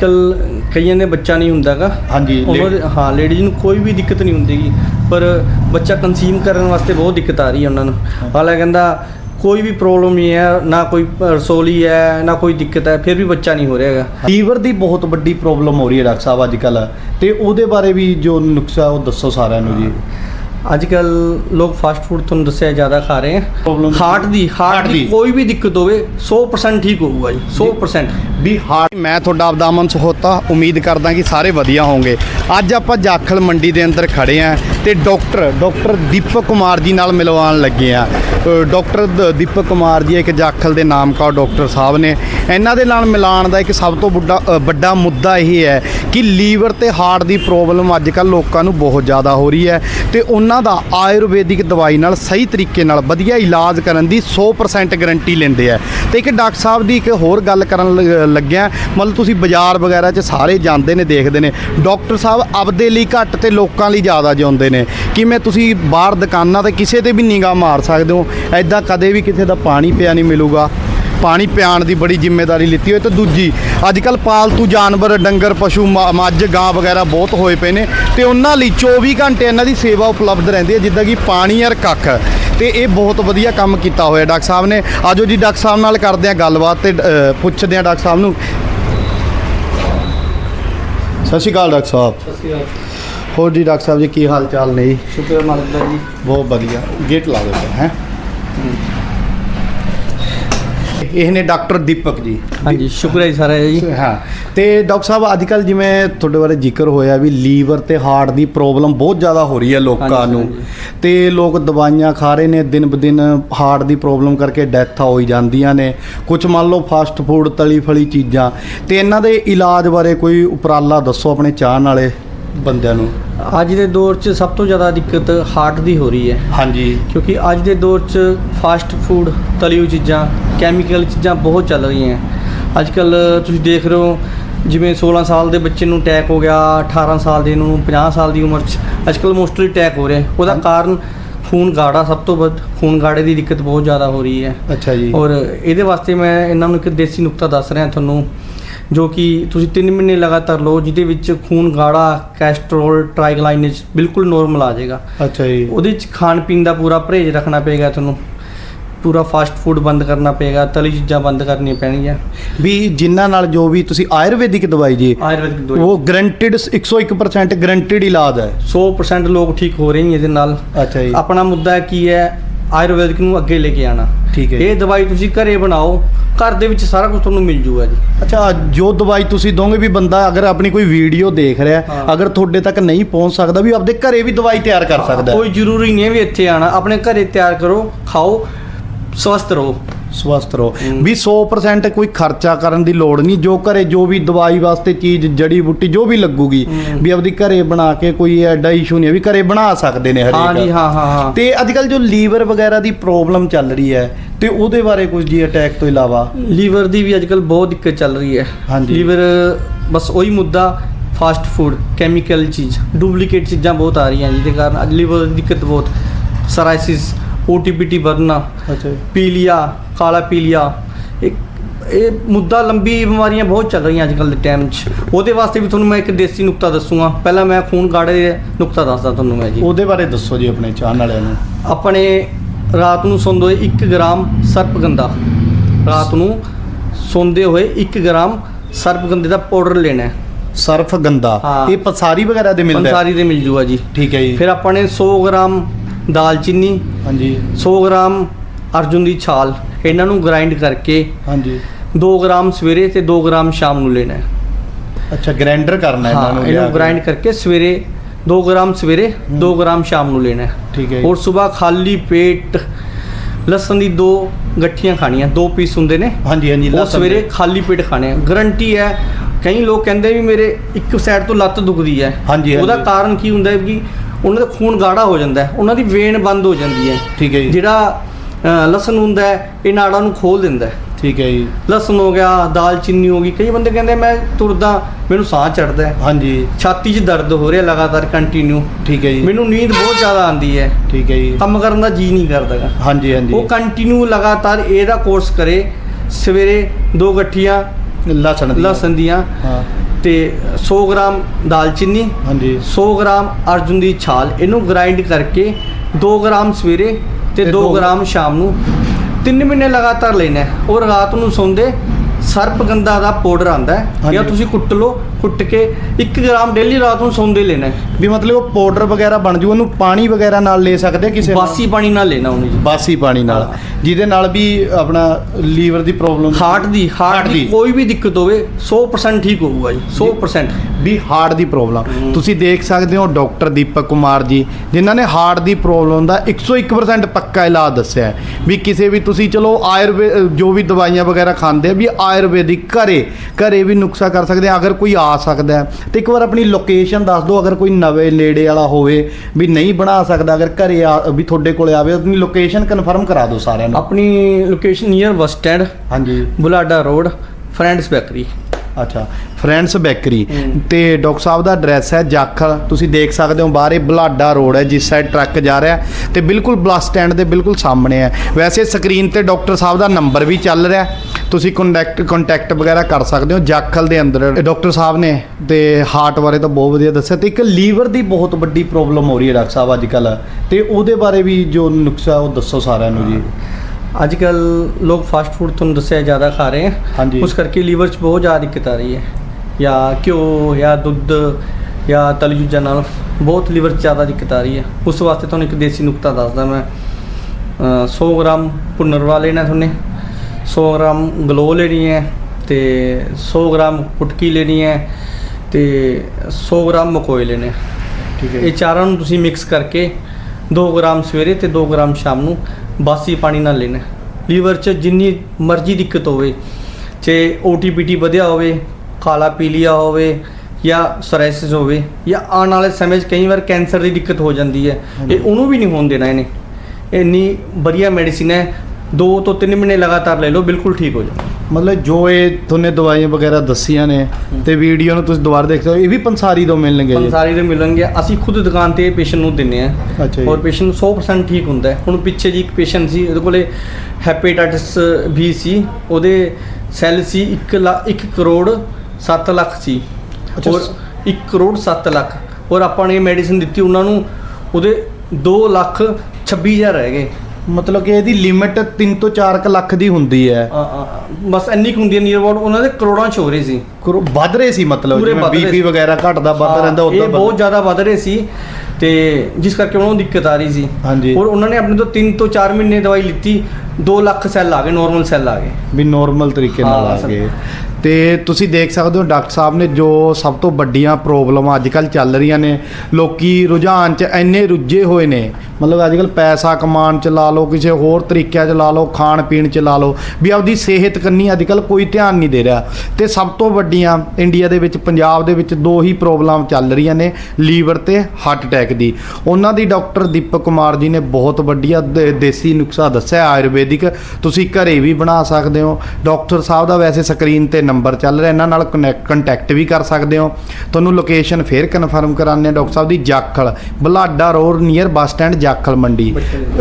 ਕੱਲ ਕਈਆਂ ਦੇ ਬੱਚਾ ਨਹੀਂ ਹੁੰਦਾਗਾ। ਹਾਂਜੀ ਉਹਨਾਂ ਦੇ ਹਾਂ ਲੇਡੀਜ਼ ਨੂੰ ਕੋਈ ਵੀ ਦਿੱਕਤ ਨਹੀਂ ਹੁੰਦੀਗੀ। ਪਰ ਬੱਚਾ ਕਨਸੀਵ ਕਰਨ ਵਾਸਤੇ ਬਹੁਤ ਦਿੱਕਤ ਆ ਰਹੀ ਹੈ ਉਹਨਾਂ ਨੂੰ। ਹਾਲਾ ਕਹਿੰਦਾ ਕੋਈ ਵੀ ਪ੍ਰੋਬਲਮ ਨਹੀਂ ਹੈ ਨਾ ਕੋਈ ਰਸੋਲੀ ਹੈ ਨਾ ਕੋਈ ਦਿੱਕਤ ਹੈ ਫਿਰ ਵੀ ਬੱਚਾ ਨਹੀਂ ਹੋ ਰਿਹਾ ਹੈਗਾ ਲੀਵਰ ਦੀ ਬਹੁਤ ਵੱਡੀ ਪ੍ਰੋਬਲਮ ਹੋ ਰਹੀ ਹੈ ਡਾਕਟਰ ਸਾਹਿਬ ਅੱਜ ਕੱਲ ਤੇ ਉਹਦੇ ਬਾਰੇ ਵੀ ਜੋ ਨੁਕਸਾ ਉਹ ਦੱਸੋ ਸਾਰਿਆਂ ਨੂੰ ਜੀ। ਅੱਜ ਕੱਲ ਲੋਕ ਫਾਸਟ ਫੂਡ ਤੁਹਾਨੂੰ ਦੱਸਿਆ ਜ਼ਿਆਦਾ ਖਾ ਰਹੇ Problem ਹੈ ਹਾਰਟ ਦੀ ਹਾਰਟ ਦੀ। ਦੀ। ਕੋਈ ਵੀ ਦਿੱਕਤ ਹੋਵੇ 100% ਠੀਕ ਹੋਊਗਾ ਜੀ 100% ਵੀ ਹਾਰਟ ਮੈਂ ਤੁਹਾਡਾ ਆਪਦਾ ਅਮਨ ਸਹੋਤਾ, ਉਮੀਦ ਕਰਦਾ ਕਿ ਸਾਰੇ ਵਧੀਆ ਹੋਵੋਗੇ ਅੱਜ ਆਪਾਂ ਜਾਖਲ ਮੰਡੀ ਦੇ ਅੰਦਰ ਖੜੇ ਆਂ ਤੇ ਡਾਕਟਰ ਡਾਕਟਰ ਦੀਪਕ ਕੁਮਾਰ ਜੀ ਨਾਲ ਮਿਲਵਾਉਣ ਲੱਗੇ ਆ। ਡਾਕਟਰ ਦ- ਦੀਪਕ ਕੁਮਾਰ ਜੀ ਇੱਕ ਜਾਖਲ ਦੇ ਨਾਮ ਕਾ ਡਾਕਟਰ ਸਾਹਿਬ ਨੇ। ਇਹਨਾਂ ਦੇ ਨਾਲ ਮਿਲਾਉਣ ਦਾ ਇੱਕ ਸਭ ਤੋਂ ਵੱਡਾ ਵੱਡਾ ਮੁੱਦਾ ਇਹ ਹੈ ਕਿ ਲੀਵਰ ਤੇ ਹਾਰਟ ਦੀ ਪ੍ਰੋਬਲਮ ਅੱਜ ਕੱਲ ਲੋਕਾਂ ਨੂੰ ਬਹੁਤ ਜ਼ਿਆਦਾ ਹੋ ਰਹੀ ਹੈ ਤੇ ਉਹਨਾਂ ਦਾ ਆਯੁਰਵੈਦਿਕ ਦਵਾਈ ਨਾਲ ਸਹੀ ਤਰੀਕੇ ਨਾਲ ਵਧੀਆ ਇਲਾਜ ਕਰਨ ਦੀ 100% ਗਾਰੰਟੀ ਲੈਂਦੇ ਆ। ਤੇ ਇੱਕ ਡਾਕਟਰ ਸਾਹਿਬ ਦੀ ਇੱਕ ਹੋਰ ਗੱਲ ਕਰਨ ਲ- ਲੱਗਿਆ। ਮਤਲਬ ਤੁਸੀਂ ਬਾਜ਼ਾਰ ਵਗੈਰਾ 'ਚ ਸਾਰੇ ਜਾਂਦੇ ਨੇ, ਦੇਖਦੇ ਨੇ। ਡਾਕਟਰ ਸਾਹਿਬ, ਆਪਦੇ ਲਈ ਘੱਟ ਤੇ ਲੋਕਾਂ ਲਈ ਜ਼ਿਆਦਾ ਜਿਉਂਦੇ ਨੇ। ਕਿਵੇਂ ਤੁਸੀਂ ਬਾਹਰ ਦੁਕਾਨਾਂ ਤੇ ਕਿਸੇ ਤੇ ਵੀ ਨਿਗਾਹ ਮਾਰ ਸਕਦੇ ਹੋ? ਐਦਾਂ ਕਦੇ ਵੀ ਕਿਸੇ ਦਾ ਪਾਣੀ ਪਿਆ ਨਹੀਂ ਮਿਲੂਗਾ। ਪਾਣੀ ਪਿਆਣ ਦੀ ਬੜੀ ਜ਼ਿੰਮੇਵਾਰੀ ਲਿੱਤੀ ਹੋਈ ਤੇ ਦੂਜੀ ਅੱਜ ਕੱਲ ਪਾਲਤੂ ਜਾਨਵਰ ਡੰਗਰ ਪਸ਼ੂ ਮੱਝ ਗਾਂ ਵਗੈਰਾ ਬਹੁਤ ਹੋਏ ਪਏ ਨੇ ਤੇ ਉਹਨਾਂ ਲਈ 24 ਘੰਟੇ ਇਹਨਾਂ ਦੀ ਸੇਵਾ ਉਪਲਬਧ ਰਹਿੰਦੀ ਹੈ ਜਿੱਦਾਂ ਕਿ ਪਾਣੀ ਔਰ ਕੱਖ। ਤੇ ਇਹ ਬਹੁਤ ਵਧੀਆ ਕੰਮ ਕੀਤਾ ਹੋਇਆ ਡਾਕਟਰ ਸਾਹਿਬ ਨੇ ਆਜੋ ਜੀ ਡਾਕਟਰ ਸਾਹਿਬ ਨਾਲ ਕਰਦੇ ਆ ਗੱਲਬਾਤ ਤੇ ਪੁੱਛਦੇ ਆ ਡਾਕਟਰ ਸਾਹਿਬ ਨੂੰ। ਸਤਿ ਸ਼੍ਰੀ ਅਕਾਲ ਡਾਕਟਰ ਸਾਹਿਬ। ਹੋਰ ਜੀ ਡਾਕਟਰ ਸਾਹਿਬ ਜੀ ਕੀ ਹਾਲ ਚਾਲ ਨੇ ਸ਼ੁਕਰ ਮਾਲਕ ਦਾ ਜੀ। ਬਹੁਤ ਵਧੀਆ। ਗੇਟ ਲਾ ਦਿਓ ਹੈ? ਇਹ ਨੇ ਡਾਕਟਰ ਦੀਪਕ ਜੀ। ਹਾਂਜੀ ਸ਼ੁਕਰ ਹੈ ਜੀ ਸਾਰਾ ਜੀ। ਹਾਂ ਤੇ ਡਾਕਟਰ ਸਾਹਿਬ ਅੱਜ ਕੱਲ ਜਿਵੇਂ ਤੁਹਾਡੇ ਬਾਰੇ ਜ਼ਿਕਰ ਹੋਇਆ ਵੀ ਲੀਵਰ ਤੇ ਹਾਰਟ ਦੀ ਪ੍ਰੋਬਲਮ ਬਹੁਤ ਜ਼ਿਆਦਾ ਹੋ ਰਹੀ ਹੈ ਲੋਕਾਂ ਨੂੰ। ਤੇ ਲੋਕ ਦਵਾਈਆਂ ਖਾ ਰਹੇ ਨੇ ਦਿਨ ਬ ਦਿਨ ਹਾਰਟ ਦੀ ਪ੍ਰੋਬਲਮ ਕਰਕੇ ਡੈਥ ਹੋਈ ਜਾਂਦੀਆਂ ਨੇ। ਕੁਝ ਮੰਨ ਲਓ ਫਾਸਟ ਫੂਡ ਤਲੀ ਫਲੀ ਚੀਜ਼ਾਂ। ਤੇ ਇਹਨਾਂ ਦੇ ਇਲਾਜ ਬਾਰੇ ਕੋਈ ਉਪਰਾਲਾ ਦੱਸੋ ਆਪਣੇ ਚਾਹਣ ਵਾਲੇ ਬੰਦਿਆਂ ਨੂੰ। ਅੱਜ ਦੇ ਦੌਰ 'ਚ ਸਭ ਤੋਂ ਜ਼ਿਆਦਾ ਦਿੱਕਤ ਹਾਰਟ ਦੀ ਹੋ ਰਹੀ ਹੈ। ਹਾਂਜੀ। ਕਿਉਂਕਿ ਅੱਜ ਦੇ ਦੌਰ 'ਚ ਫਾਸਟ ਫੂਡ ਤਲੀ ਹੋਈ ਚੀਜ਼ਾਂ ਕੈਮੀਕਲ ਚੀਜ਼ਾਂ ਬਹੁਤ ਚੱਲ ਰਹੀਆਂ ਅੱਜ ਕੱਲ ਤੁਸੀਂ ਦੇਖ ਰਹੇ ਹੋ ਜਿਵੇਂ 16 ਸਾਲ ਦੇ ਬੱਚੇ ਨੂੰ ਅਟੈਕ ਹੋ ਗਿਆ 18 ਸਾਲ ਦੇ ਨੂੰ 50 ਸਾਲ ਦੀ ਉਮਰ 'ਚ ਅੱਜ ਕੱਲ ਮੋਸਟਲੀ ਅਟੈਕ ਹੋ ਰਿਹਾ ਉਹਦਾ ਕਾਰਨ ਖੂਨ ਗਾੜਾ ਸਭ ਤੋਂ ਵੱਧ ਖੂਨ ਗਾੜੇ ਦੀ ਦਿੱਕਤ ਬਹੁਤ ਜ਼ਿਆਦਾ ਹੋ ਰਹੀ ਹੈ। ਅੱਛਾ ਜੀ। ਔਰ ਇਹਦੇ ਵਾਸਤੇ ਮੈਂ ਇਹਨਾਂ ਨੂੰ ਇੱਕ ਦੇਸੀ ਨੁਕਤਾ ਦੱਸ ਰਿਹਾ ਤੁਹਾਨੂੰ। ਜੋ ਕਿ ਤੁਸੀਂ 3 ਮਹੀਨੇ ਲਗਾਤਾਰ ਲਓ ਜਿਹਦੇ ਵਿੱਚ ਖੂਨ ਗਾੜਾ ਕੈਸਟਰੋਲ ਟ੍ਰਾਈਗਲਾਈਨੇਜ ਬਿਲਕੁਲ ਨੋਰਮਲ ਆ ਜਾਏਗਾ। ਅੱਛਾ ਜੀ। ਉਹਦੇ ਚ ਖਾਣ ਪੀਣ ਦਾ ਪੂਰਾ ਪਰਹੇਜ਼ ਰੱਖਣਾ ਪਏਗਾ ਤੁਹਾਨੂੰ। ਪੂਰਾ ਫਾਸਟ ਫੂਡ ਬੰਦ ਕਰਨਾ ਪਏਗਾ ਤਲੀ ਚੀਜ਼ਾਂ ਬੰਦ ਕਰਨੀਆਂ ਪੈਣਗੀਆਂ। ਵੀ ਜਿਨ੍ਹਾਂ ਨਾਲ ਜੋ ਵੀ ਤੁਸੀਂ ਆਯੁਰਵੈਦਿਕ ਦਵਾਈ ਜੀ ਆਯੁਰਵੈਦਿਕ ਦਵਾਈ। ਉਹ ਗਰੰਟਿਡ 101% ਗਰੰਟਿਡ ਇਲਾਜ ਹੈ। 100% ਲੋਕ ਠੀਕ ਹੋ ਰਹੇ ਨੇ ਇਹਦੇ ਨਾਲ। ਅੱਛਾ ਜੀ। ਆਪਣਾ ਮੁੱਦਾ ਕੀ ਹੈ ਆਯੁਰਵੈਦਿਕ ਨੂੰ ਅੱਗੇ ਲੈ ਕੇ ਆਣਾ ਠੀਕ ਹੈ। ਇਹ ਦਵਾਈ ਤੁਸੀਂ ਘਰੇ ਬਣਾਓ ਘਰ ਦੇ ਵਿੱਚ ਸਾਰਾ ਕੁਝ ਤੁਹਾਨੂੰ ਮਿਲ ਜੂਗਾ ਜੀ ਅੱਛਾ ਜੋ ਦਵਾਈ ਤੁਸੀਂ ਦੋਗੇ ਵੀ ਬੰਦਾ ਅਗਰ ਆਪਣੀ ਕੋਈ ਵੀਡੀਓ ਦੇਖ ਰਿਹਾ ਹਾਂ। ਅਗਰ ਤੁਹਾਡੇ ਤੱਕ ਨਹੀਂ ਪਹੁੰਚ ਸਕਦਾ ਵੀ ਆਪਦੇ ਘਰੇ ਵੀ ਦਵਾਈ ਤਿਆਰ ਕਰ ਸਕਦਾ ਹੈ। ਕੋਈ ਜ਼ਰੂਰੀ ਨਹੀਂ ਹੈ ਵੀ ਇੱਥੇ ਆਣਾ ਆਪਣੇ ਘਰੇ ਤਿਆਰ ਕਰੋ ਖਾਓ ਸਵਸਥ ਰਹੋ ਸਵਸਥ ਰਹੋ। ਵੀ 100% ਕੋਈ ਖਰਚਾ ਕਰਨ ਦੀ ਲੋੜ ਨਹੀਂ ਜੋ ਘਰੇ ਜੋ ਵੀ ਦਵਾਈ ਵਾਸਤੇ ਚੀਜ਼ ਜੜੀ ਬੂਟੀ ਜੋ ਵੀ ਲੱਗੂਗੀ। ਵੀ ਆਪਦੀ ਘਰੇ ਬਣਾ ਕੇ ਕੋਈ ਐਡਾ ਇਸ਼ੂ ਨਹੀਂ ਹੈ ਵੀ ਘਰੇ ਬਣਾ ਸਕਦੇ ਨੇ ਹਰੇਕ ਹਾਂ ਜੀ ਹਾਂ ਹਾਂ ਹਾਂ ਤੇ ਅੱਜ ਕੱਲ ਜੋ ਲੀਵਰ ਵਗੈਰਾ ਦੀ ਪ੍ਰੋਬਲਮ ਚੱਲ ਰਹੀ ਹੈ ਤੇ ਉਹਦੇ ਬਾਰੇ ਕੁਝ ਜੀ ਅਟੈਕ ਤੋਂ ਇਲਾਵਾ ਲੀਵਰ ਦੀ ਵੀ ਅੱਜਕੱਲ ਬਹੁਤ ਦਿੱਕਤ ਚੱਲ ਰਹੀ ਹੈ। ਲੀਵਰ ਬਸ ਉਹੀ ਮੁੱਦਾ ਫਾਸਟ ਫੂਡ ਕੈਮੀਕਲ ਚੀਜ਼ ਡੁਪਲੀਕੇਟ ਚੀਜ਼ਾਂ ਬਹੁਤ ਆ ਰਹੀਆਂ ਜਿਹਦੇ ਕਾਰਨ ਅੱਜ ਲੀਵਰ ਦੀ ਦਿੱਕਤ ਬਹੁਤ ਸਰਾਇਸਿਸ ਓਟੀਪੀਟੀ ਵਧਣਾ ਅੱਛਾ ਪੀਲੀਆ ਕਾਲਾ ਪੀਲੀਆ ਇੱਕ ਇਹ ਮੁੱਦਾ ਲੰਬੀ ਬਿਮਾਰੀਆਂ ਬਹੁਤ ਚੱਲ ਰਹੀਆਂ ਅੱਜਕੱਲ ਦੇ ਟਾਈਮ 'ਚ। ਉਹਦੇ ਵਾਸਤੇ ਵੀ ਤੁਹਾਨੂੰ ਮੈਂ ਇੱਕ ਦੇਸੀ ਨੁਕਤਾ ਦੱਸੂਗਾ। ਪਹਿਲਾਂ ਮੈਂ ਖੂਨ ਗਾੜੇ ਨੁਕਤਾ ਦੱਸਦਾ ਤੁਹਾਨੂੰ ਮੈਂ ਜੀ। ਉਹਦੇ ਬਾਰੇ ਦੱਸੋ ਜੀ ਆਪਣੇ ਚਾਹਣ ਵਾਲਿਆਂ ਨੂੰ। ਆਪਣੇ ਰਾਤ ਨੂੰ ਸੌਂਦੇ ਹੋਏ 1 ਗ੍ਰਾਮ ਸਰਪਗੰਦਾ ਰਾਤ ਨੂੰ ਸੌਂਦੇ ਹੋਏ 1 ਗ੍ਰਾਮ ਸਰਪਗੰਦੇ ਦਾ ਪਾਊਡਰ ਲੈਣਾ ਹੈ। ਸਰਫ ਗੰਦਾ। ਇਹ ਪਸਾਰੀ ਵਗੈਰਾ ਦੇ ਮਿਲਦਾ ਹੈ? ਪੰਸਾਰੀ ਦੇ ਮਿਲ ਜੂਗਾ ਜੀ। ਠੀਕ ਹੈ ਜੀ। ਫਿਰ ਆਪਾਂ ਨੇ 100 ਗ੍ਰਾਮ ਦਾਲਚੀਨੀ ਹਾਂਜੀ 100 ਗ੍ਰਾਮ ਅਰਜੁਨ ਦੀ ਛਾਲ ਇਹਨਾਂ ਨੂੰ ਗ੍ਰਾਈਂਡ ਕਰਕੇ ਹਾਂਜੀ 2 ਗ੍ਰਾਮ ਸਵੇਰੇ ਤੇ 2 ਗ੍ਰਾਮ ਸ਼ਾਮ ਨੂੰ ਲੈਣਾ ਹੈ ਅੱਛਾ ਗ੍ਰਾਈਂਡਰ ਕਰਨਾ ਇਹਨਾਂ ਨੂੰ ਇਹਨੂੰ। ਗ੍ਰਾਈਂਡ ਕਰਕੇ ਸਵੇਰੇ 2 ਗ੍ਰਾਮ ਸਵੇਰੇ 2 ਗ੍ਰਾਮ ਸ਼ਾਮ ਨੂੰ ਲੈਣਾ ਹੈ ਠੀਕ ਹੈ। ਔਰ ਸਵੇਰ ਖਾਲੀ ਪੇਟ ਲਸਣ ਦੀ ਦੋ ਗੱਠੀਆਂ ਖਾਣੀਆਂ ਦੋ ਪੀਸ ਹੁੰਦੇ ਨੇ ਹਾਂਜੀ ਹਾਂਜੀ ਉਹ ਲਸਣ ਸਵੇਰੇ। ਖਾਲੀ ਪੇਟ ਖਾਣੇ ਆ ਗਰੰਟੀ ਹੈ ਕਈ ਲੋਕ ਕਹਿੰਦੇ ਵੀ ਮੇਰੇ ਇੱਕ ਸਾਈਡ ਤੋਂ ਲੱਤ ਦੁਖਦੀ ਹੈ। ਉਹਦਾ ਕਾਰਨ ਕੀ ਹੁੰਦਾ ਹੈ ਕਿ ਉਹਨਾਂ ਦਾ ਖੂਨ ਗਾੜਾ ਹੋ ਜਾਂਦਾ ਹੈ ਉਹਨਾਂ ਦੀ ਵੇਨ ਬੰਦ ਹੋ ਜਾਂਦੀ ਹੈ। ਠੀਕ ਹੈ ਜੀ। ਜਿਹੜਾ ਅ, ਲਸਣ ਹੁੰਦਾ ਹੈ ਇਹ ਨਾੜਾਂ ਨੂੰ ਖੋਲ ਦਿੰਦਾ ਹੈ। ਠੀਕ ਹੈ ਜੀ। ਲਸਣ ਹੋ ਗਿਆ ਦਾਲ ਚੀਨੀ ਹੋ ਗਈ ਕਈ ਬੰਦੇ ਕਹਿੰਦੇ ਮੈਂ ਤੁਰਦਾ ਮੈਨੂੰ ਸਾਹ ਚੜਦਾ ਹੈ। ਹਾਂਜੀ। ਛਾਤੀ 'ਚ ਦਰਦ ਹੋ ਰਿਹਾ ਲਗਾਤਾਰ ਕੰਟੀਨਿਊ ਠੀਕ ਹੈ ਜੀ। ਮੈਨੂੰ ਨੀਂਦ ਬਹੁਤ ਜ਼ਿਆਦਾ ਆਉਂਦੀ ਹੈ। ਠੀਕ ਹੈ ਜੀ। ਕੰਮ ਕਰਨ ਦਾ ਜੀ ਨਹੀਂ ਕਰਦਾਗਾ ਹਾਂਜੀ ਹਾਂਜੀ। ਉਹ ਕੰਟੀਨਿਊ ਲਗਾਤਾਰ ਇਹਦਾ ਕੋਰਸ ਕਰੇ ਸਵੇਰੇ ਦੋ ਗੱਠੀਆਂ ਲਸਣ ਦੀ ਲਸਣ ਦੀਆਂ। ਹਾਂ। ਤੇ 100 ਗ੍ਰਾਮ ਦਾਲਚੀਨੀ ਹਾਂਜੀ। 100 ਗ੍ਰਾਮ ਅਰਜੁਨ ਦੀ ਛਾਲ ਇਹਨੂੰ ਗ੍ਰਾਈਂਡ ਕਰਕੇ 2 ਗ੍ਰਾਮ ਸਵੇਰੇ ਤੇ ਤੇ 2 ਦੋ- ਗ੍ਰਾਮ ਸ਼ਾਮ ਨੂੰ। 3 ਮਹੀਨੇ ਲਗਾਤਾਰ ਲੈਣਾ ਹੈ। ਔਰ ਰਾਤ ਨੂੰ ਸੌਂਦੇ ਸਰਪਗੰਧਾ ਦਾ ਪਾਊਡਰ ਆਂਦਾ ਹੈ। ਜਾਂ ਤੁਸੀਂ ਕੁੱਟ ਲਓ ਕੁੱਟ ਕੇ 1 ਗ੍ਰਾਮ ਡੇਲੀ ਰਾਤ ਨੂੰ ਸੌਂਦੇ ਲੈਣਾ ਹੈ। ਵੀ ਮਤਲਬ ਉਹ ਪਾਊਡਰ ਵਗੈਰਾ ਬਣ ਜੂ ਉਹਨੂੰ ਪਾਣੀ ਵਗੈਰਾ ਨਾਲ ਲੈ ਸਕਦੇ ਆ ਕਿਸੇ ਨਾਲ? ਬਾਸੀ ਪਾਣੀ ਨਾਲ ਲੈਣਾ ਉਹਨੂੰ ਜੀ। ਬਾਸੀ ਪਾਣੀ ਨਾਲ। ਜਿਹਦੇ ਨਾਲ ਵੀ ਆਪਣਾ ਲੀਵਰ ਦੀ ਪ੍ਰੋਬਲਮ ਹਾਰਟ ਦੀ ਹਾਰਟ ਦੀ ਕੋਈ ਵੀ ਦਿੱਕਤ ਹੋਵੇ 100% ਠੀਕ ਹੋਊਗਾ ਜੀ 100% ਵੀ ਹਾਰਟ ਦੀ ਪ੍ਰੋਬਲਮ। ਤੁਸੀਂ ਦੇਖ ਸਕਦੇ ਹੋ ਡਾਕਟਰ ਦੀਪਕ ਕੁਮਾਰ ਜੀ ਜਿਨ੍ਹਾਂ ਨੇ ਹਾਰਟ ਦੀ ਪ੍ਰੋਬਲਮ ਦਾ 101% ਪੱਕਾ ਇਲਾਜ ਦੱਸਿਆ ਹੈ। ਵੀ ਕਿਸੇ ਵੀ ਤੁਸੀਂ ਚਲੋ ਆਯੁਰਵੇਦ ਜੋ ਵੀ ਦਵਾਈਆਂ ਵਗੈਰਾ ਖਾਂਦੇ ਆ ਵੀ ਆਯੁਰਵੈਦਿਕ ਘਰੇ ਘਰੇ ਵੀ ਨੁਕਸਾ ਕਰ ਸਕਦੇ ਆ ਅਗਰ ਕੋਈ ਆ ਸਕਦਾ ਤੇ ਇੱਕ ਵਾਰ ਆਪਣੀ ਲੋਕੇਸ਼ਨ ਦੱਸ ਦਿਓ ਅਗਰ ਕੋਈ ਨਵੇਂ ਨੇੜੇ ਵਾਲਾ ਹੋਵੇ ਵੀ ਨਹੀਂ ਬਣਾ ਸਕਦਾ ਅਗਰ ਘਰੇ ਆ ਵੀ ਤੁਹਾਡੇ ਕੋਲੇ ਆਵੇ ਆਪਣੀ ਲੋਕੇਸ਼ਨ ਕਨਫਰਮ ਕਰਾ ਦਿਓ ਸਾਰਿਆਂ ਨੂੰ। ਆਪਣੀ ਲੋਕੇਸ਼ਨ ਨੀਅਰ ਬੱਸ ਸਟੈਂਡ ਹਾਂਜੀ। ਬੁਲਾਡਾ ਰੋਡ ਫਰੈਂਡਸ ਬੇਕਰੀ ਅੱਛਾ, ਫਰੈਂਡਸ ਬੇਕਰੀ। ਹਮ। ਤੇ ਡਾਕਟਰ ਸਾਹਿਬ ਦਾ ਐਡਰੈਸ ਹੈ ਜਾਖਲ। ਤੁਸੀਂ ਦੇਖ ਸਕਦੇ ਹੋ ਬਾਹਰ ਇਹ ਬਲਾਡਾ ਰੋਡ ਹੈ, ਜਿਸ ਸਾਈਡ ਟਰੱਕ ਜਾ ਰਿਹਾ ਹੈ ਤੇ ਬਿਲਕੁਲ ਬੱਸ ਸਟੈਂਡ ਦੇ ਬਿਲਕੁਲ ਸਾਹਮਣੇ ਹੈ। ਵੈਸੇ ਸਕਰੀਨ ਤੇ ਡਾਕਟਰ ਸਾਹਿਬ ਦਾ ਨੰਬਰ ਵੀ ਚੱਲ ਰਿਹਾ ਤੁਸੀਂ ਕੰਟੈਕਟ ਕੰਟੈਕਟ ਵਗੈਰਾ ਕਰ ਸਕਦੇ ਹੋ ਜਾਖਲ ਦੇ ਅੰਦਰ। ਡਾਕਟਰ ਸਾਹਿਬ ਨੇ ਤੇ ਹਾਰਟ ਬਾਰੇ ਤਾਂ ਬਹੁਤ ਵਧੀਆ ਦੱਸਿਆ ਤੇ ਇੱਕ ਲੀਵਰ ਦੀ ਬਹੁਤ ਵੱਡੀ ਪ੍ਰੋਬਲਮ ਹੋ ਰਹੀ ਹੈ ਡਾਕਟਰ ਸਾਹਿਬ ਅੱਜ ਕੱਲ ਤੇ ਉਹਦੇ ਬਾਰੇ ਵੀ ਜੋ ਨੁਕਸਾ ਉਹ ਦੱਸੋ ਸਾਰਿਆਂ ਨੂੰ ਜੀ। ਅੱਜ ਕੱਲ ਲੋਕ ਫਾਸਟ ਫੂਡ ਤੁਹਾਨੂੰ ਦੱਸਿਆ ਜ਼ਿਆਦਾ ਖਾ ਰਹੇ ਹੈ ਹਾਂਜੀ। ਉਸ ਕਰਕੇ ਲੀਵਰ 'ਚ ਬਹੁਤ ਜ਼ਿਆਦਾ ਦਿੱਕਤ ਆ ਰਹੀ ਹੈ। ਜਾਂ ਘਿਓ ਜਾਂ ਦੁੱਧ ਜਾਂ ਤਲੀ ਚੀਜ਼ਾਂ ਨਾਲ ਬਹੁਤ ਲੀਵਰ 'ਚ ਜ਼ਿਆਦਾ ਦਿੱਕਤ ਆ ਰਹੀ ਹੈ। ਉਸ ਵਾਸਤੇ ਤੁਹਾਨੂੰ ਇੱਕ ਦੇਸੀ ਨੁਕਤਾ ਦੱਸਦਾ ਮੈਂ। ਅ, 100 ਗ੍ਰਾਮ ਪੁਨਰਵਾ ਲੈਣਾ ਤੁਹਾਨੇ। 100 ਗ੍ਰਾਮ ਗਲੋ ਲੈਣੀ ਹੈ ਤੇ 100 ਗ੍ਰਾਮ ਕੁਟਕੀ ਲੈਣੀ ਹੈ ਤੇ 100 ਗ੍ਰਾਮ ਮਕੋਏ ਲੈਣੇ। ਠੀਕ ਇਹ ਚਾਰਾਂ ਨੂੰ ਤੁਸੀਂ ਮਿਕਸ ਕਰਕੇ 2 ਗ੍ਰਾਮ ਸਵੇਰੇ ਤੇ 2 ਗ੍ਰਾਮ ਸ਼ਾਮ ਨੂੰ ਬਾਸੀ ਪਾਣੀ ਨਾਲ ਲੈਣਾ। ਲੀਵਰ 'ਚ ਜਿੰਨੀ ਮਰਜ਼ੀ ਦਿੱਕਤ ਹੋਵੇ ਚਾਹੇ ਓਟੀਪੀਟੀ ਵਧਿਆ ਹੋਵੇ ਕਾਲਾ ਪੀਲੀਆ ਹੋਵੇ ਜਾਂ ਸੋਰਾਇਸਿਸ ਹੋਵੇ ਜਾਂ ਆਉਣ ਵਾਲੇ ਸਮੇਂ 'ਚ ਕਈ ਵਾਰ ਕੈਂਸਰ ਦੀ ਦਿੱਕਤ ਹੋ ਜਾਂਦੀ ਹੈ। ਇਹ ਉਹਨੂੰ ਵੀ ਨਹੀਂ ਹੋਣ ਦੇਣਾ ਇਹਨੇ। ਇੰਨੀ ਵਧੀਆ ਮੈਡੀਸਿਨ ਹੈ 2 ਤੋਂ 3 ਮਹੀਨੇ ਲਗਾਤਾਰ ਲੈ ਲਓ ਬਿਲਕੁਲ ਠੀਕ ਹੋ ਜਾਓ ਮਤਲਬ ਜੋ ਇਹ ਤੁਹਾਨੂੰ ਦਵਾਈਆਂ ਵਗੈਰਾ ਦੱਸੀਆਂ ਨੇ ਤੇ ਵੀਡੀਓ ਨੂੰ ਤੁਸੀਂ ਦੁਬਾਰਾ ਦੇਖ ਸਕਦੇ ਹੋ ਇਹ ਵੀ ਪੰਸਾਰੀ ਤੋਂ ਮਿਲਣਗੇ ਜੀ? ਪੰਸਾਰੀ ਦੇ ਮਿਲਣਗੇ। ਅਸੀਂ ਖੁਦ ਦੁਕਾਨ ਤੇ ਪੇਸ਼ੈਂਟ ਨੂੰ ਦਿੰਨੇ ਆ। ਅੱਛਾ ਜੀ। ਔਰ ਪੇਸ਼ੈਂਟ 100% ਠੀਕ ਹੁੰਦਾ ਹੈ। ਹੁਣ ਪਿੱਛੇ ਜੀ ਇੱਕ ਪੇਸ਼ੈਂਟ ਸੀ ਉਹਦੇ ਕੋਲੇ ਹੈਪੇਟਾਈਟਸ ਵੀ ਸੀ। ਉਹਦੇ ਸੈੱਲ ਸੀ 1 ਲੱਖ 1 ਕਰੋੜ 7 ਲੱਖ ਸੀ। ਔਰ 1 ਕਰੋੜ 7 ਲੱਖ। ਔਰ ਆਪਾਂ ਨੇ ਮੈਡੀਸਿਨ ਦਿੱਤੀ ਉਹਨਾਂ ਨੂੰ ਉਹਦੇ 2 ਲੱਖ 26000 ਰਹਿ ਗਏ। ਮਤਲਬ ਕਿ ਇਹਦੀ ਲਿਮਿਟ 3 ਤੋਂ 4 ਲੱਖ ਦੀ ਹੁੰਦੀ ਹੈ ਬਸ ਇੰਨੀ ਕੁ ਹੁੰਦੀ ਹੈ ਨੀਅਰ ਅਬਾਊਟ ਉਹਨਾਂ ਦੇ ਕਰੋੜਾਂ ਚ ਹੋ ਰਹੇ ਸੀ ਕਰੋ- ਵੱਧ ਰਹੇ ਸੀ ਮਤਲਬ ਪੂਰੇ ਜਿਵੇਂ ਵੱਧ ਰਹੇ ਬੀਪੀ ਸੀ। ਵਗੈਰਾ ਘਟਦਾ ਵੱਧ ਹਾਂ, ਰਹਿੰਦਾ ਇਹ ਉਦਾਂ ਬਹੁਤ ਜ਼ਿਆਦਾ ਵੱਧ ਰਹੇ ਸੀ ਤੇ ਜਿਸ ਕਰਕੇ ਉਹਨਾਂ ਨੂੰ ਦਿੱਕਤ ਆ ਰਹੀ ਸੀ ਹਾਂਜੀ। ਔਰ ਉਹਨਾਂ ਨੇ ਆਪਣੇ ਤੋਂ 3 ਤੋਂ 4 ਮਹੀਨੇ ਦਵਾਈ ਲਿੱਤੀ 2 ਲੱਖ ਸੈੱਲ ਆ ਗਏ ਨਾਰਮਲ ਸੈੱਲ ਆ ਗਏ ਵੀ ਨੋਰਮਲ ਤਰੀਕੇ ਨਾਲ ਆ। ਗਏ ਤੇ ਤੁਸੀਂ ਦੇਖ ਸਕਦੇ ਹੋ ਡਾਕਟਰ ਸਾਹਿਬ ਨੇ ਜੋ ਸਭ ਤੋਂ ਵੱਡੀਆਂ ਪ੍ਰੋਬਲਮਾਂ ਅੱਜ ਕੱਲ ਚੱਲ ਰਹੀਆਂ ਨੇ, ਲੋਕੀ ਰੁਝਾਨ 'ਚ ਇੰਨੇ ਰੁੱਝੇ ਹੋਏ ਨੇ। ਮਤਲਬ ਅੱਜ ਕੱਲ ਪੈਸਾ ਕਮਾਉਣ 'ਚ ਲਾ ਲਓ, ਕਿਸੇ ਹੋਰ ਤਰੀਕਿਆਂ 'ਚ ਲਾ ਲਓ ਖਾਣ ਪੀਣ 'ਚ ਲਾ ਲਓ, ਵੀ ਆਪਦੀ ਸਿਹਤ ਕੰਨੀ ਅੱਜ ਕੱਲ ਕੋਈ ਧਿਆਨ ਨਹੀਂ ਦੇ ਰਿਹਾ। ਤੇ ਸਭ ਤੋਂ ਵੱਡੀਆਂ ਇੰਡੀਆ ਦੇ ਵਿੱਚ, ਪੰਜਾਬ ਦੇ ਵਿੱਚ ਦੋ ਹੀ ਪ੍ਰੋਬਲਮ ਚੱਲ ਰਹੀਆਂ ਨੇ, ਲੀਵਰ ਤੇ ਹਾਰਟ ਅਟੈਕ ਦੀ। ਉਹਨਾਂ ਦੀ ਡਾਕਟਰ ਦੀਪਕ ਕੁਮਾਰ ਜੀ ਨੇ ਬਹੁਤ ਵੱਡੀਆ ਦੇ- ਦੇਸੀ ਨੁਕਸਾ ਦੱਸਿਆ, ਆਯੁਰਵੈਦਿਕ, ਤੁਸੀਂ ਘਰੇ ਵੀ ਬਣਾ ਸਕਦੇ ਹੋ। ਡਾਕਟਰ ਸਾਹਿਬ ਦਾ ਵੈਸੇ ਸਕਰੀਨ ਤੇ ਨੰਬਰ ਚੱਲ ਰਿਹਾ ਇਹਨਾਂ ਨਾਲ ਕੰਟੈਕਟ ਵੀ ਕਰ ਸਕਦੇ ਹੋ। ਤੁਹਾਨੂੰ ਲੋਕੇਸ਼ਨ ਫੇਰ ਕਨਫਰਮ ਕਰਾਉਂਦੇ ਡਾਕਟਰ ਸਾਹਿਬ ਦੀ Jakhal Balada road near bus stand Jakhal Mandi.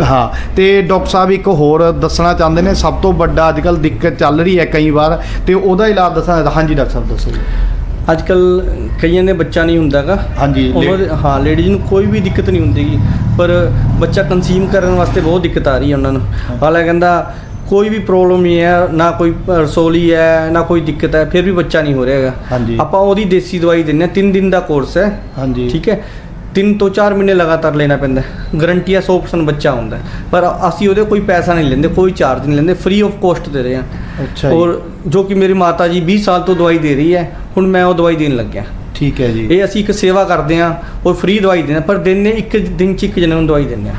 ਹਾਂ ਤੇ ਡਾਕਟਰ ਸਾਹਿਬ ਇੱਕ ਹੋਰ ਦੱਸਣਾ ਚਾਹੁੰਦੇ ਨੇ ਸਭ ਤੋਂ ਵੱਡਾ ਅੱਜ ਕੱਲ ਦਿੱਕਤ ਚੱਲ ਰਹੀ ਹੈ ਕਈ ਵਾਰ ਤੇ ਉਹਦਾ ਇਲਾਜ ਦੱਸਣਾ ਹਾਂਜੀ ਡਾਕਟਰ ਸਾਹਿਬ ਦੱਸੋ। ਅੱਜ ਕੱਲ ਕਈਆਂ ਦੇ ਬੱਚਾ ਨਹੀਂ ਹੁੰਦਾਗਾ। ਹਾਂਜੀ ਉਹਨਾਂ ਹਾਂ ਲੇਡੀਜ਼ ਨੂੰ ਕੋਈ ਵੀ ਦਿੱਕਤ ਨਹੀਂ ਹੁੰਦੀਗੀ ਪਰ ਬੱਚਾ ਕਨਸੀਵ ਕਰਨ ਵਾਸਤੇ ਬਹੁਤ ਦਿੱਕਤ ਆ ਰਹੀ ਹੈ ਉਹਨਾਂ ਨੂੰ। ਹਾਲਾ ਕਹਿੰਦਾ ਕੋਈ ਵੀ ਪ੍ਰੋਬਲਮ ਨਹੀਂ ਹੈ ਨਾ ਕੋਈ ਰਸੋਲੀ ਹੈ ਨਾ ਕੋਈ ਦਿੱਕਤ ਹੈ ਫਿਰ ਵੀ ਬੱਚਾ ਨਹੀਂ ਹੋ ਰਿਹਾ ਹੈਗਾ। ਹਾਂਜੀ। ਆਪਾਂ ਉਹਦੀ ਦੇਸੀ ਦਵਾਈ ਦਿੰਨੇ ਆ 3 ਦਿਨ ਦਾ ਕੋਰਸ ਹੈ। ਹਾਂਜੀ। ਠੀਕ ਹੈ? 3 ਤੋਂ 4 ਮਹੀਨੇ ਲਗਾਤਾਰ ਲੈਣਾ ਪੈਂਦਾ ਗਰੰਟੀ ਹੈ 100% ਬੱਚਾ ਹੁੰਦਾ। ਪਰ ਅਸੀਂ ਉਹਦੇ ਕੋਈ ਪੈਸਾ ਨਹੀਂ ਲੈਂਦੇ ਕੋਈ ਚਾਰਜ ਨਹੀਂ ਲੈਂਦੇ ਫ੍ਰੀ ਆਫ ਕੋਸਟ ਦੇ ਰਹੇ ਹਾਂ। ਅੱਛਾ ਜੀ। ਔਰ ਜੋ ਕਿ ਮੇਰੀ ਮਾਤਾ ਜੀ 20 ਸਾਲ ਤੋਂ ਦਵਾਈ ਦੇ ਰਹੀ ਹੈ ਹੁਣ ਮੈਂ ਉਹ ਦਵਾਈ ਦੇਣ ਲੱਗਿਆ। ਠੀਕ ਹੈ ਜੀ। ਇਹ ਅਸੀਂ ਇੱਕ ਸੇਵਾ ਕਰਦੇ ਹਾਂ ਔਰ ਫ੍ਰੀ ਦਵਾਈ ਦਿੰਦੇ ਪਰ ਦਿਨ ਨੇ ਇੱਕ ਦਿਨ ਚ ਇੱਕ ਜਣੇ ਨੂੰ ਦਵਾਈ ਦਿੰਦੇ ਹਾਂ।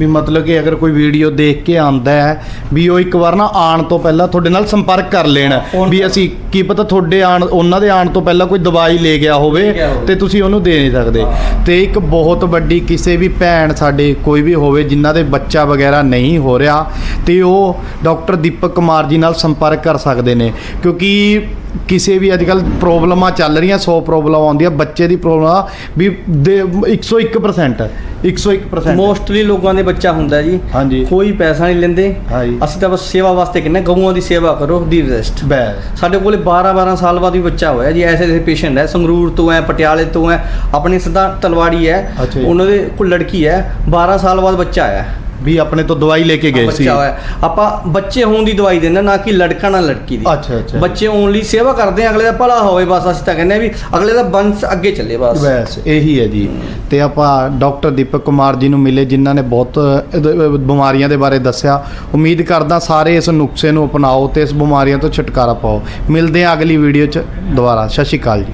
ਵੀ ਮਤਲਬ ਕਿ ਅਗਰ ਕੋਈ ਵੀਡੀਓ ਦੇਖ ਕੇ ਆਂਦਾ ਹੈ ਵੀ ਉਹ ਇੱਕ ਵਾਰ ਨਾ ਆਉਣ ਤੋਂ ਪਹਿਲਾਂ ਤੁਹਾਡੇ ਨਾਲ ਸੰਪਰਕ ਕਰ ਲੈਣ ਵੀ ਅਸੀਂ ਕੀ ਪਤਾ ਤੁਹਾਡੇ ਆਣ ਉਹਨਾਂ ਦੇ ਆਉਣ ਤੋਂ ਪਹਿਲਾਂ ਕੋਈ ਦਵਾਈ ਲੈ ਗਿਆ ਹੋਵੇ। ਤੇ ਤੁਸੀਂ ਉਹਨੂੰ ਦੇ ਨਹੀਂ ਸਕਦੇ। ਤੇ ਇੱਕ ਬਹੁਤ ਵੱਡੀ ਕਿਸੇ ਵੀ ਭੈਣ ਸਾਡੇ ਕੋਈ ਵੀ ਹੋਵੇ ਜਿਨ੍ਹਾਂ ਦੇ ਬੱਚਾ ਵਗੈਰਾ ਨਹੀਂ ਹੋ ਰਿਹਾ ਤੇ ਉਹ ਡਾਕਟਰ ਦੀਪਕ ਕੁਮਾਰ ਜੀ ਨਾਲ ਸੰਪਰਕ ਕਰ ਸਕਦੇ ਨੇ। ਕਿਉਂਕਿ ਕਿਸੇ ਵੀ ਅੱਜ ਕੱਲ ਪ੍ਰੋਬਲਮਾਂ ਚੱਲ ਰਹੀਆਂ 100 ਪ੍ਰੋਬਲਮ ਆਉਂਦੀਆਂ ਬੱਚੇ ਦੀ ਪ੍ਰੋਬਲਮ ਵੀ ਦੇ 101% 101% ਮੋਸਟਲੀ ਲੋਕਾਂ ਦੇ ਬੱਚਾ ਹੁੰਦਾ ਜੀ। ਹਾਂਜੀ। ਕੋਈ ਪੈਸਾ ਨਹੀਂ ਲੈਂਦੇ। ਹਾਂਜੀ। ਅਸੀਂ ਤਾਂ ਬਸ ਸੇਵਾ ਵਾਸਤੇ ਕਹਿੰਦੇ ਗਊਆਂ ਦੀ ਸੇਵਾ ਕਰੋ ਦੀ ਰੈਸਟ ਬੈਸ। ਸਾਡੇ ਕੋਲੇ 12 12 ਸਾਲ ਬਾਅਦ ਵੀ ਬੱਚਾ ਹੋਇਆ ਜੀ ਐਸੇ ਐਸੇ ਪੇਸ਼ੈਂਟ ਹੈ ਸੰਗਰੂਰ ਤੋਂ ਹੈ ਪਟਿਆਲੇ ਤੋਂ ਹੈ ਆਪਣੇ ਸਦਾ ਤਲਵਾੜੀ ਹੈ। ਉਹਨਾਂ ਦੇ ਕੋਲ ਲੜਕੀ ਹੈ 12 ਸਾਲ ਬਾਅਦ ਬੱਚਾ ਆਇਆ। ਵੀ ਆਪਣੇ ਤੋਂ ਦਵਾਈ ਲੈ ਕੇ ਗਏ ਸੀ। ਬੱਚਾ ਹੋਇਆ। ਆਪਾਂ ਬੱਚੇ ਹੋਣ ਦੀ ਦਵਾਈ ਦਿੰਦੇ ਨਾ ਕਿ ਲੜਕਾ ਨਾ ਲੜਕੀ ਦੀ। ਅੱਛਾ ਅੱਛਾ। ਬੱਚੇ ਓਨਲੀ ਸੇਵਾ ਕਰਦੇ ਆ ਅਗਲੇ ਦਾ ਭਲਾ ਹੋਵੇ ਬਸ ਅਸੀਂ ਤਾਂ ਕਹਿੰਦੇ ਆ ਵੀ ਅਗਲੇ ਦਾ ਬੰਸ ਅੱਗੇ ਚੱਲੇ ਬਸ। ਬਸ ਇਹੀ ਹੈ ਜੀ। ਤੇ ਆਪਾਂ ਡਾਕਟਰ ਦੀਪਕ ਕੁਮਾਰ ਜੀ ਨੂੰ ਮਿਲੇ ਜਿਨ੍ਹਾਂ ਨੇ ਬਹੁਤ ਇਹਦੇ, ਬਿਮਾਰੀਆਂ ਦੇ ਬਾਰੇ ਦੱਸਿਆ। ਉਮੀਦ ਕਰਦਾ ਸਾਰੇ ਇਸ ਨੁਸਖੇ ਨੂੰ ਅਪਣਾਓ ਤੇ ਇਸ ਬਿਮਾਰੀਆਂ ਤੋਂ ਛੁਟਕਾਰਾ ਪਾਓ। ਮਿਲਦੇ ਹਾਂ ਅਗਲੀ ਵੀਡੀਓ 'ਚ ਦੁਬਾਰਾ। ਸਤਿ ਸ਼੍ਰੀ ਅਕਾਲ ਜੀ।